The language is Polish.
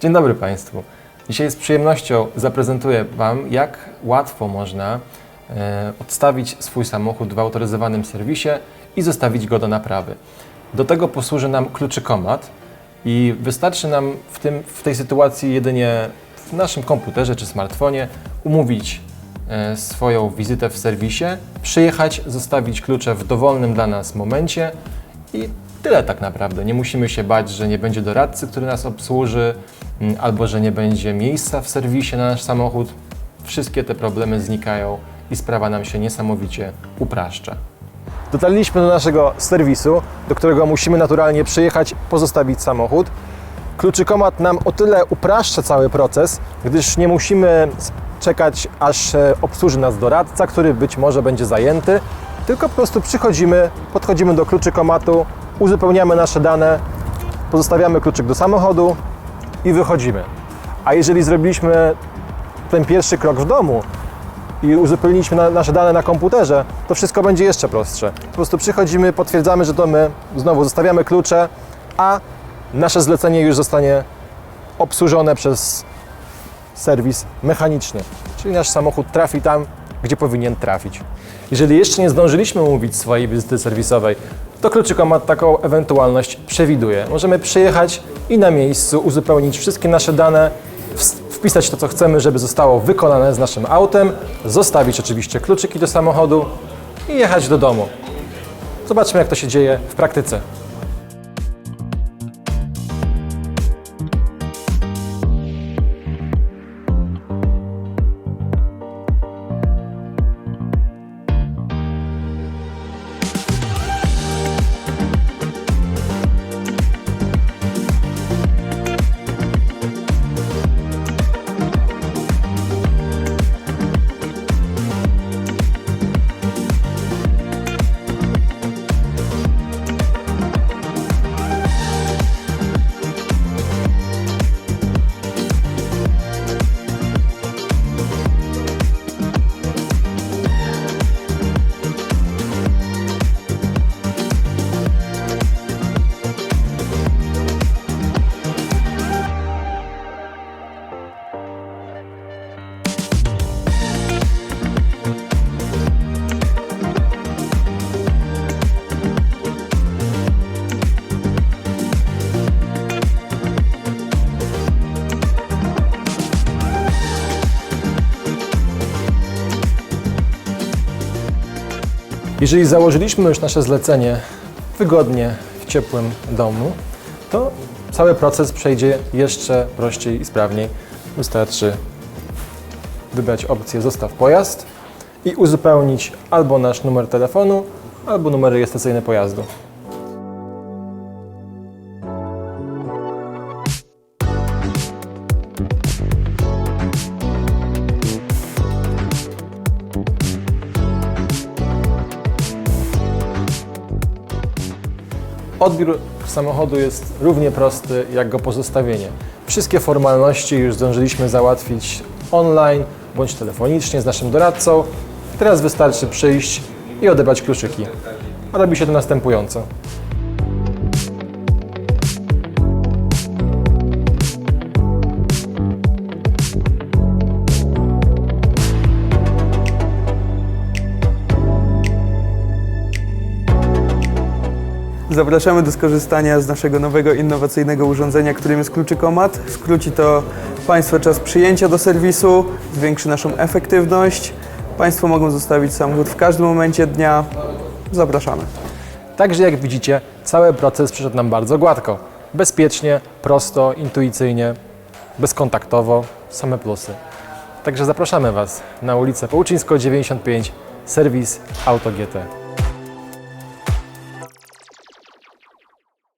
Dzień dobry Państwu. Dzisiaj z przyjemnością zaprezentuję Wam, jak łatwo można e, odstawić swój samochód w autoryzowanym serwisie i zostawić go do naprawy. Do tego posłuży nam kluczykomat i wystarczy nam w, tym, w tej sytuacji jedynie w naszym komputerze czy smartfonie umówić e, swoją wizytę w serwisie, przyjechać, zostawić klucze w dowolnym dla nas momencie i tyle tak naprawdę. Nie musimy się bać, że nie będzie doradcy, który nas obsłuży, albo że nie będzie miejsca w serwisie na nasz samochód. Wszystkie te problemy znikają i sprawa nam się niesamowicie upraszcza. Dotarliśmy do naszego serwisu, do którego musimy naturalnie przyjechać, pozostawić samochód. Kluczykomat nam o tyle upraszcza cały proces, gdyż nie musimy czekać, aż obsłuży nas doradca, który być może będzie zajęty, tylko po prostu przychodzimy, podchodzimy do kluczykomatu, uzupełniamy nasze dane, pozostawiamy kluczyk do samochodu i wychodzimy. A jeżeli zrobiliśmy ten pierwszy krok w domu i uzupełniliśmy na, nasze dane na komputerze, to wszystko będzie jeszcze prostsze. Po prostu przychodzimy, potwierdzamy, że to my, znowu zostawiamy klucze, a nasze zlecenie już zostanie obsłużone przez serwis mechaniczny. Czyli nasz samochód trafi tam, gdzie powinien trafić. Jeżeli jeszcze nie zdążyliśmy umówić swojej wizyty serwisowej, to kluczykomat taką ewentualność przewiduje. Możemy przyjechać i na miejscu uzupełnić wszystkie nasze dane, wpisać to, co chcemy, żeby zostało wykonane z naszym autem, zostawić oczywiście kluczyki do samochodu i jechać do domu. Zobaczmy, jak to się dzieje w praktyce. Jeżeli założyliśmy już nasze zlecenie wygodnie w ciepłym domu, to cały proces przejdzie jeszcze prościej i sprawniej. Wystarczy wybrać opcję Zostaw pojazd i uzupełnić albo nasz numer telefonu, albo numer rejestracyjny pojazdu. Odbiór samochodu jest równie prosty jak go pozostawienie. Wszystkie formalności już zdążyliśmy załatwić online bądź telefonicznie z naszym doradcą. Teraz wystarczy przyjść i odebrać kluczyki. Robi się to następująco. Zapraszamy do skorzystania z naszego nowego innowacyjnego urządzenia, którym jest kluczykomat. Skróci to Państwa czas przyjęcia do serwisu, zwiększy naszą efektywność. Państwo mogą zostawić samochód w każdym momencie dnia. Zapraszamy. Także jak widzicie, cały proces przeszedł nam bardzo gładko. Bezpiecznie, prosto, intuicyjnie, bezkontaktowo, same plusy. Także zapraszamy Was na ulicę Połuczyńską 95, serwis Auto GT.